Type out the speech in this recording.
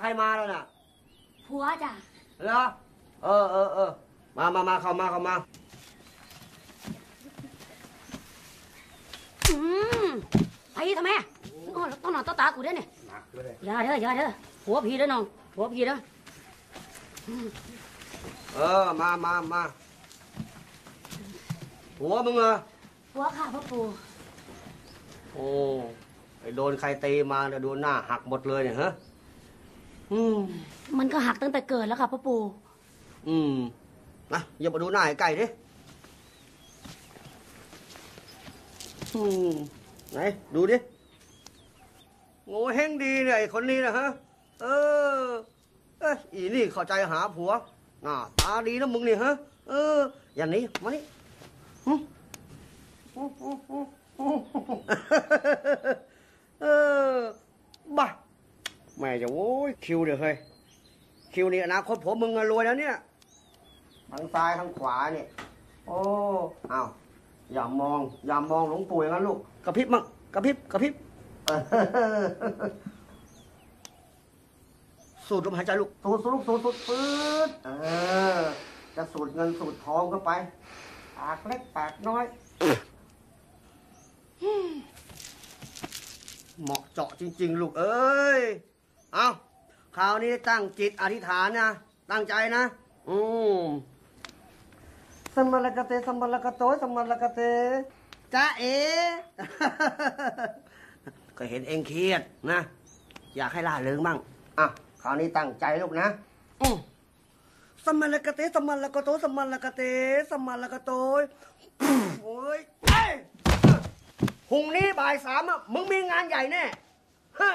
ใครมาแล้วน่ะผัวจ้ะเหรอเออเออเออมามามาเข้ามาเข้ามา อืมไปทำไมอ๋อต้องนอนต้อตากูเด้อเนี่ยหนักเลยอย่าเด้ออย่าเด้อผัวพี่เด้อน้องผัวพี่เด้อเออมามามาหัวมึงเหรอผัวข้าพ่อปู่โอ้ไอ้โดนใครตีมาเนี่ยดูหน้าหักหมดเลยเนี่ยฮะ อืม มันก็หักตั้งแต่เกิดแล้วค่ะพ่อปู่ อืมนะอย่ามาดูหน้าไอ้ไก่ดิอืมไหน ดูดิโง่เฮงดีเนี่ยไอ้คนนี้นะฮะ เออ เอ้ยอีนี่เข้าใจหาผัวหน้าตาดีนะมึงนี่ฮะ เออ อย่างนี้ มานี่หึเออบ้า แม่จะโว้ยคิวเดี๋ยวเฮ้ยคิวนี่อนาคตผมมึงอะรวยแล้วเนี่ยทางซ้ายทางขวาเนี่ยโอ้อ้าวอย่ามอง อย่ามองหลวงปู่อย่างนั้นลูกกระพริบมั่งกระพริบกระพริบเออสูดลมหายใจลูกสูดสูดลูกสูดสูดปื๊ดเออ จะสูดเงินสูดทองเข้าไปปากเล็กปากน้อย เหมาะเจาะจริง ๆ ลูกเอ้ย เอาคราวนี้ตั้งจิตอธิษฐานนะ ตั้งใจนะ อืมสมมาลกะเตสมมาลกะโตสมมาลกะเตจ้าเอ ก็เห็นเองเครียดนะ อยากให้ล่าเริงบ้างอะคราวนี้ตั้งใจลูกนะอืมสมมาลกะเตสมมาลกะโตสมมาลกะเตสมมาลกะโตโอ้ยเอ้ยพรุ่งนี้บ่ายสามอะมึงมีงานใหญ่แน่